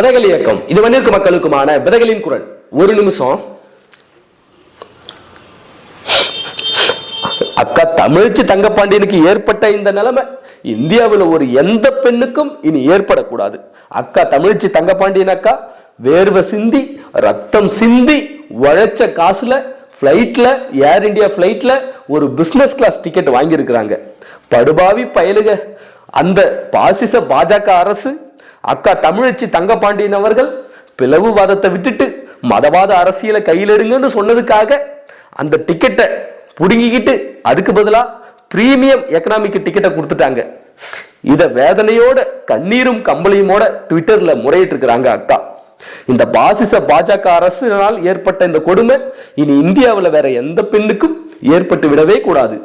விதைகள் இயக்கம். இது வந்திருக்கு மக்களுக்குமான விதைகளின் குரல். ஒரு நிமிஷம். அக்கா தமிழ்ச்சி தங்கப்பாண்டியனுக்கு ஏற்பட்ட இந்த நிலைமை இந்தியாவில் ஒரு எந்த பெண்ணுக்கும் இனி ஏற்படக்கூடாது. அக்கா தமிழ்ச்சி தங்கப்பாண்டியன் அக்கா வேர்வை சிந்தி ரத்தம் சிந்தி உழைச்ச காசுல ஃப்ளைட்ல ஏர் இந்தியா ஃப்ளைட்ல ஒரு பிசினஸ் கிளாஸ் டிக்கெட் வாங்கியிருக்கிறாங்க. படுபாவி பயலுக. அந்த பாசிச பாஜக அரசு அக்கா தமிழச்சி தங்கபாண்டியன் அவர்கள் பிளவுவாதத்தை விட்டுட்டு மதவாத அரசியலை கையில் எடுங்கன்னு சொன்னதுக்காக அந்த டிக்கெட்டை புடுங்கிக்கிட்டு அதுக்கு பதிலாக பிரீமியம் எக்கனாமிக் டிக்கெட்டை கொடுத்துட்டாங்க. இத வேதனையோட கண்ணீரும் கம்பளியுமோட ட்விட்டர்ல முறையிட்டு இருக்கிறாங்க அக்கா. இந்த பாசிச பாஜக அரசினால் ஏற்பட்ட இந்த கொடுமை இனி இந்தியாவில் வேற எந்த பெண்ணுக்கும் ஏற்பட்டு விடவே கூடாது.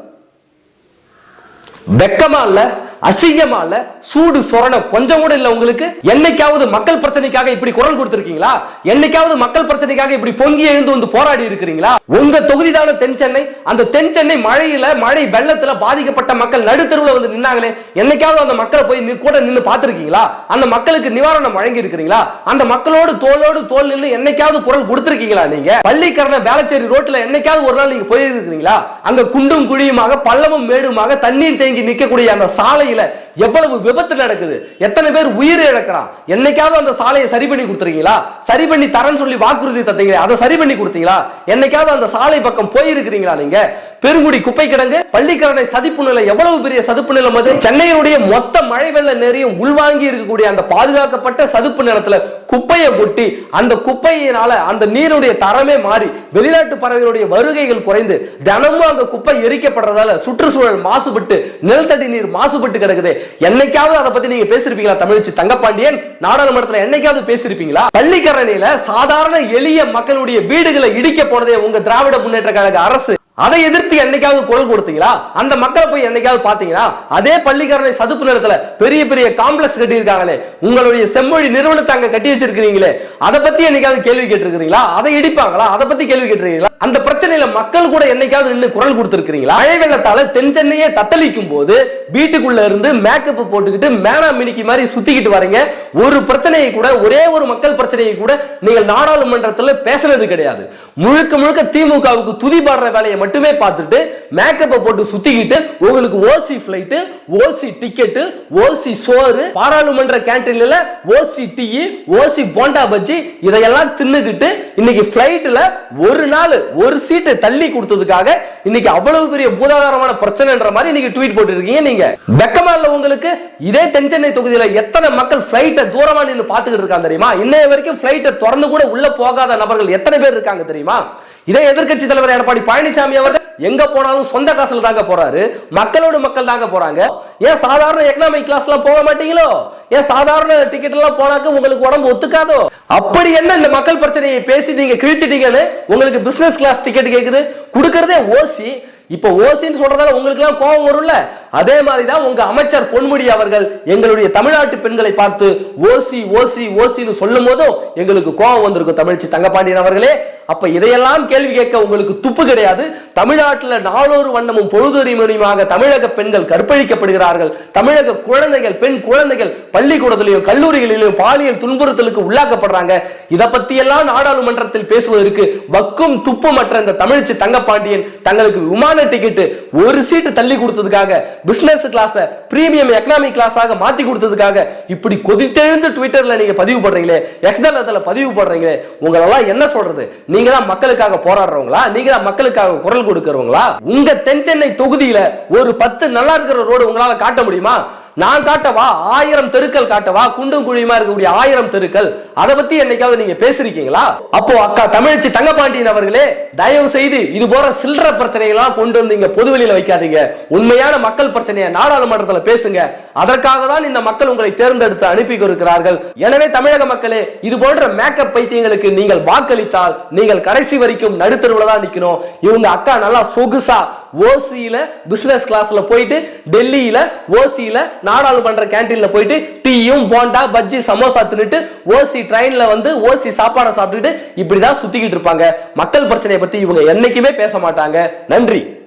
வெக்கமா இல்லை? அசிங்கமா இல்ல சூடு சொரண கொஞ்சம் கூட இல்ல உங்களுக்கு? என்னைக்காவது மக்கள் பிரச்சனைக்காக இப்படி குரல் கொடுத்திருக்கீங்களா? என்னைக்காவது மக்கள் பிரச்சனைக்காக இப்படி பொங்கி எழுந்து வந்து போராடி இருக்கிறீங்களா? உங்க தொகுதி தென் சென்னை. அந்த தென் சென்னை மழையில மழை வெள்ளத்துல பாதிக்கப்பட்ட மக்கள் நடுத்தருவுல வந்து நின்னாங்களே என்னைக்காவது அந்த மக்களை போய் கூட நின்று பார்த்துருக்கீங்களா? அந்த மக்களுக்கு நிவாரணம் வழங்கி இருக்கிறீங்களா அந்த மக்களோடு தோளோடு தோல் நின்று என்னைக்காவது குரல் கொடுத்துருக்கீங்களா நீங்க? பள்ளிக்கரண வேளச்சேரி ரோட்ல என்னைக்காவது ஒரு நாள் நீங்க போயிருக்கிறீங்களா? அங்க குண்டும் குழியுமாக பள்ளமும் மேடுமாக தண்ணீர் தேங்கி நிற்கக்கூடிய அந்த சாலையில எவ்வளவு விபத்து நடக்குது? எத்தனை பேர் உயிர் இழக்கிறான்? என்னைக்காவது அந்த சாலையை சரி பண்ணி கொடுத்துருக்கீங்களா? சரி பண்ணி தரேன்னு சொல்லி வாக்குறுதி தந்தீங்களே அதை சரி பண்ணி கொடுத்தீங்களா? என்னைக்காவது அந்த சாலை பக்கம் போயிருக்கிறீங்களா நீங்க? பெருங்குடி குப்பை கிடங்கு பள்ளிக்கரணை சதிப்பு நிலை எவ்வளவு பெரிய சதுப்பு நிலம் அது? சென்னையினுடைய மொத்த மழை வெள்ள நேரையும் உள்வாங்கி இருக்கக்கூடிய அந்த பாதுகாக்கப்பட்ட சதுப்பு நிலத்துல குப்பையை கொட்டி அந்த குப்பையினால அந்த நீருடைய தரமே மாறி வெளிநாட்டு பறவைகளுடைய வருகைகள் குறைந்து தினமும் அந்த குப்பை எரிக்கப்படுறதால சுற்றுச்சூழல் மாசுபட்டு நிலத்தடி நீர் மாசுபட்டு கிடக்குது. என்னைக்காவது அதை பத்தி நீங்க பேசிருப்பீங்களா தமிழ்ச்சி தங்கப்பாண்டியன்? நாடாளுமன்றத்துல என்னைக்காவது பேசிருப்பீங்களா? பள்ளிக்கரணையில சாதாரண எளிய மக்களுடைய வீடுகளை இடிக்க போனதே உங்க திராவிட முன்னேற்ற கழக அரசு. அதை எதிர்த்து என்னைக்காவது குரல் கொடுத்தீங்களா? அந்த மக்களை போய் என்னைக்காவது பாத்தீங்களா அதே பள்ளிக்காரனை சதுப்பு நிலத்துல பெரிய பெரிய காம்ப்ளெக்ஸ் கட்டி இருக்காங்களே உங்களுடைய செம்மொழி நிறுவனத்தை அங்க கட்டி வச்சிருக்கீங்களே அதை பத்தி என்னைக்காவது கேள்வி கேட்டிருக்கிறீங்களா? அதை இடிப்பாங்களா? அதை பத்தி கேள்வி கேட்டிருக்கீங்களா அந்த பிரச்சனையில மக்கள் கூட என்னைக்காவது நின்று குரல் கொடுத்திருக்கிறீங்களா? மழை வெள்ளத்தால தென் சென்னையே தத்தளிக்கும் போது வீட்டுக்குள்ள இருந்து மேக்கப் போட்டுக்கிட்டு மேனா மினிக்கு மாதிரி சுத்திக்கிட்டு வரீங்க. ஒரு பிரச்சனையை கூட ஒரே ஒரு மக்கள் பிரச்சனையை கூட நீங்கள் நாடாளுமன்றத்தில் பேசுறது கிடையாது. முழுக்க முழுக்க திமுகவுக்கு துதி பாடுற வேலையை மட்டுமே பார்த்துட்டு மேக்கப்பை போட்டு சுத்திக்கிட்டு உங்களுக்கு ஓசி பிளைட்டு ஓசி டிக்கெட்டு ஓசி சோறு பாராளுமன்ற கேன்டீன்ல OC tea OC bonda bajji இதையெல்லாம் தின்னுக்கிட்டு இன்னைக்கு பிளைட்ல ஒரு நாள் ஒரு சீட்டு தள்ளி கொடுத்ததுக்காக இன்னைக்கு அவ்வளவு பெரிய பூதாகாரமான பிரச்சனைன்ற மாதிரி இன்னைக்கு ட்வீட் போட்டுருக்கீங்க நீங்க. வெக்கமா இல்ல உங்களுக்கு? இதே தென்சென்னை தொகுதியில் தொகுதியில எத்தனை மக்கள் பிளைட்டை தூரமா நின்று பாத்துக்கிட்டு இருக்காங்க தெரியுமா? இன்னைய வரைக்கும் பிளைட்டை திறந்து கூட உள்ள போகாத நபர்கள் எத்தனை பேர் இருக்காங்க தெரியுமா? இதே எதிர்க்கட்சி தலைவர் எடப்பாடி பழனிசாமி அவர்கள் எங்க போனாலும் சொந்த காசுல தாங்க போறாரு. மக்களோடு மக்கள் தாங்க போறாங்க. ஏன் சாதாரண எக்கனாமிக் கிளாஸ்ல போக மாட்டீங்களோ? ஏன் சாதாரண டிக்கெட் எல்லாம் போனாக்க உங்களுக்கு உடம்பு ஒத்துக்காதோ? அப்படி என்ன இந்த மக்கள் பிரச்சனையை பேசி நீங்க கிழிச்சிட்டீங்கன்னு உங்களுக்கு பிசினஸ் கிளாஸ் டிக்கெட் கேக்குது. கொடுக்கறதே ஓசி. இப்ப ஓசின்னு சொல்றதால உங்களுக்கு எல்லாம் கோபம் வரும்ல? அதே மாதிரி தான் உங்க அமைச்சர் பொன்முடி அவர்கள் எங்களுடைய தமிழ்நாட்டு பெண்களை பார்த்து ஓசி ஓசி ஓசின்னு சொல்லும் போதும் எங்களுக்கு கோபம் வந்திருக்கும் தமிழ்ச்சி தங்கப்பாண்டியன் அவர்களே. அப்ப இதையெல்லாம் கேள்வி கேட்க உங்களுக்கு துப்பு கிடையாது. தமிழ்நாட்டில் நாளொரு வண்ணமும் பொழுதுரிமையுமாக தமிழக பெண்கள் கற்பழிக்கப்படுகிறார்கள். தமிழக குழந்தைகள் பெண் குழந்தைகள் பள்ளிக்கூடத்திலையும் கல்லூரிகளிலும் பாலியல் துன்புறுத்தலுக்கு உள்ளாக்கப்படுறாங்க. இதை பத்தியெல்லாம் நாடாளுமன்றத்தில் பேசுவதற்கு வக்கும் துப்புமற்ற இந்த தமிழ்ச்சி தங்கப்பாண்டியன் தங்களுக்கு விமான டிக்கெட்டு ஒரு சீட்டு தள்ளி கொடுத்ததுக்காக பிசினஸ் கிளாஸை பிரீமியம் எக்கனாமிக் கிளாஸாக மாத்தி கொடுத்ததுக்காக இப்படி கொதித்தெழுந்து ட்விட்டர்ல நீங்க பதிவு பண்றீங்களே எக்ஸ்தலத்துல பதிவு பண்றீங்களே உங்களெல்லாம் என்ன சொல்றது? நீங்க தான் மக்களுக்காக போராடுறவங்களா? நீங்க தான் மக்களுக்காக குரல் கொடுக்குறவங்களா? உங்க தென் சென்னை தொகுதியில ஒரு பத்து நல்லா இருக்கிற ரோடு உங்களால காட்ட முடியுமா? நான் காட்டவா? ஆயிரம் தெருக்கள் காட்டவா? குண்டும் குழியுமா இருக்கக்கூடிய ஆயிரம் தெருக்கள்? அதை பத்தி என்னைக்காவது நீங்க பேசிருக்கீங்களா? அப்போ அக்கா தமிழச்சி தங்கப்பாண்டியன் அவர்களே தயவு செய்து இது போற சில்லற பிரச்சனைகள்லாம் கொண்டு வந்து இங்க பொதுவெளியில வைக்காதீங்க. உண்மையான மக்கள் பிரச்சனையை நாடாளுமன்றத்துல பேசுங்க. அதற்காக தான் இந்த மக்கள் உங்களை தேர்ந்தெடுத்து அனுப்பி இருக்கிறார்கள் எனவே தமிழக மக்களே இது போன்ற மேக்கப் பைத்தியங்களுக்கு நீங்கள் வாக்களித்தால் நீங்கள் கடைசி வரைக்கும் நடுத்தருவில் தான் நிக்கணும். இவங்க அக்கா நல்லா சொகுசா ஓசியில பிசினஸ் கிளாஸ்ல போயிட்டு டெல்லியில ஓசியில நாடாளுமன்ற கேண்டீன்ல போயிட்டு டீயும் போண்டா பஜ்ஜி சமோசா தின்னுட்டு ஓசி ட்ரெயின்ல வந்து ஓசி சாப்பாடை சாப்பிட்டுட்டு இப்படிதான் சுத்திக்கிட்டு இருப்பாங்க. மக்கள் பிரச்சனையை பத்தி இவங்க என்னைக்குமே பேச மாட்டாங்க. நன்றி.